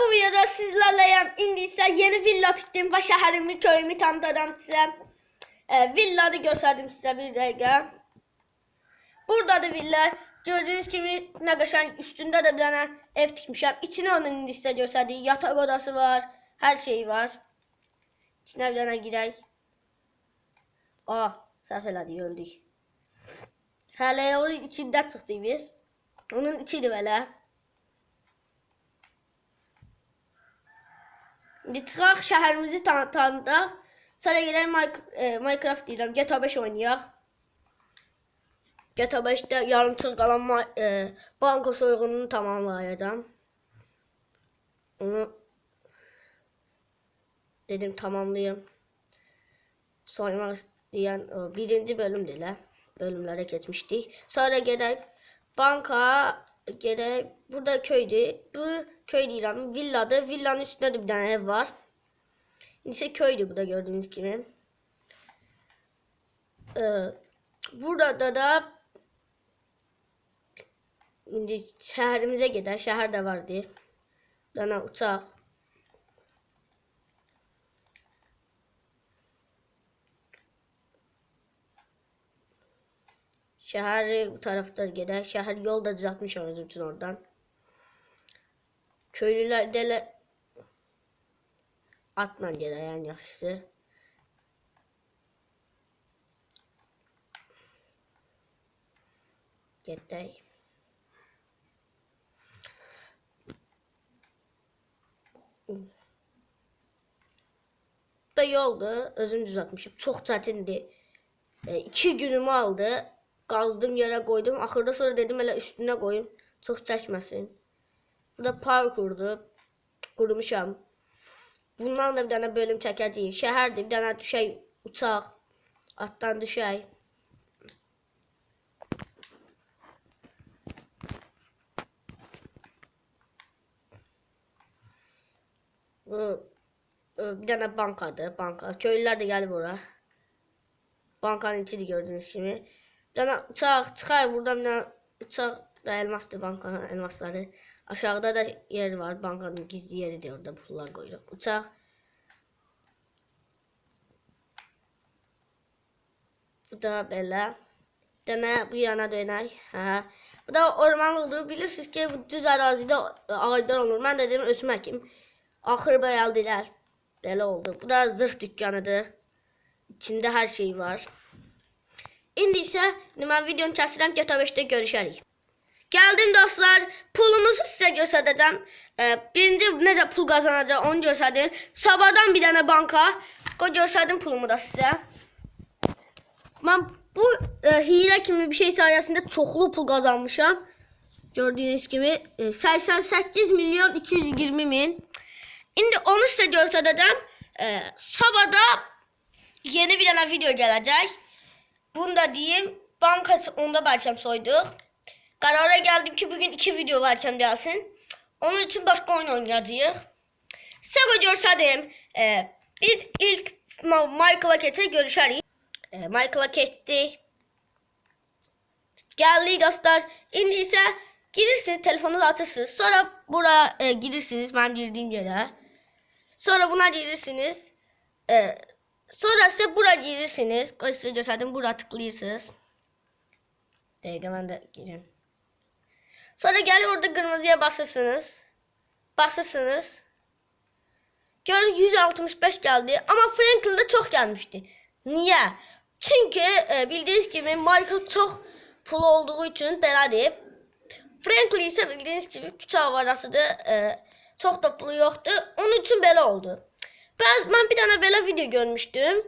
bu videoda sizlerleyim. İndi ise yeni villa tikdim ve şehrimi, köyümü tanıtacağım size. E, villanı gösterdim size bir dakika. Burada da villa. Gördüğünüz gibi ne qəşəng üstünde de bir tane ev tikmişəm. İçine onun size gösterdiği yatak odası var. Her şey var. İçine bir tane girək. Aa, səhv elədik, öldük. Hələ onun içində çıxdıq biz. Onun içidir belə. İndi çıxaq şəhərimizi tan tanıdaq. Sonra Minec- e, Minecraft deyirəm, GTA 5 oynayaq. GTA 5-də yarımçıq qalan e, banka soyğununu tamamlayacağam. Onu dedim tamamlayayım. Soymaq istəyən birinci bölümdür elə. Bölümlərə keçmişdik. Sonra gedək banka gedək. Burada köydür. Bu köy deyirəm, villadır. Villanın üstündə də bir dənə ev var. İsə köydür bu da gördüyünüz kimi. Ee, burada da indi şəhərimizə gedək. Şəhər də vardı. Bir dənə uçaq. Şəhər bu tarafta gedək. Şəhər yol da düzəltmişəm özüm üçün oradan. Köylülər də elə atla gedək ən yaxşısı. Gedək. da yoldu. Özüm düzeltmişim. Çok çetindi. E, iki günümü aldı. Qazdım yere koydum. Axırda sonra dedim elə üstüne koyayım. Çox çəkməsin. Bu da parkurdur. Qurmuşam. Bundan da bir dənə bölüm çəkəcəyik. Şəhərdir. Bir dənə düşək uçaq. Atdan düşək. E, bir dənə bankadır. Banka. Köylülər də gəlib ora. Bankanın içidir gördüğünüz kimi. Dənə uçaq çıxar buradan bir dənə uçaq da elmasdır bankanın elmasları. Aşağıda da yer var. Bankanın gizli yeridir orada pullar koyuruq. Uçaq. Bu da. Bir dənə bu yana dönək. Hə. Bu da ormanlıqdır. Bilirsiniz ki bu düz ərazidə ağaclar olur. Də dedim özüm əkim. Axır bayaldilər. Belə oldu. Bu da zırh dükkanıdır. İçində hər şey var. İndi isə mən videonu kəsirəm, GTA 5-də görüşərik. Gəldim dostlar, pulumuzu sizə göstərəcəm. E, birinci necə pul qazanacaq onu göstərdim. Sabahdan bir dənə banka, qoy göstərdim pulumu da sizə. Mən bu e, hile kimi bir şey sayesinde çoxlu pul kazanmışam. Gördüğünüz gibi e, 88 milyon 220 min. İndi onu size göstereceğim. E, sabahda yeni bir tane video gelecek. Bunu da diyeyim. Bankası onda belki soyduk. Karara geldim ki bugün iki video varken gelsin. Onun için başka oyun oynayacağız. Size göstereyim. E, biz ilk Michael'a keçe görüşeriz. E, Michael'a keçtik. Geldi dostlar. İndi ise girirsiniz telefonunuzu atırsınız. Sonra buraya e, girirsiniz ben girdiğim yere. Sonra buna girirsiniz. E, sonra ise buraya girirsiniz. Size gösterdim. Buraya tıklıyorsunuz. Dakika ben de gireyim. Sonra gel orada kırmızıya basırsınız. Basırsınız. Gördüm 165 geldi ama Franklin'de çok gelmişti. Niye? Çünkü e, bildiğiniz gibi Michael çok pul olduğu için belədir. Franklin ise bildiğiniz gibi küçük avarasıdır. E, çok da pulu yoktu. Onun için belə oldu. Ben, ben bir tane belə video görmüştüm.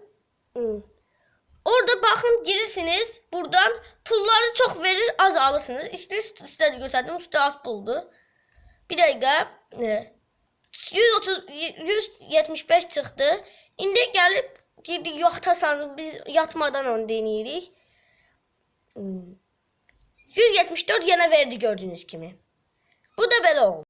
Hmm. Orada bakın girirsiniz. Buradan pulları çok verir az alırsınız. İşte size de gösterdim. Üstü az puldu. Bir dakika. E, 130 175 çıxdı. İndi gəlib girdik yatasan biz yatmadan onu deneyirik. Hmm. 174 yenə verdi gördüyünüz kimi. Bu da belə oldu.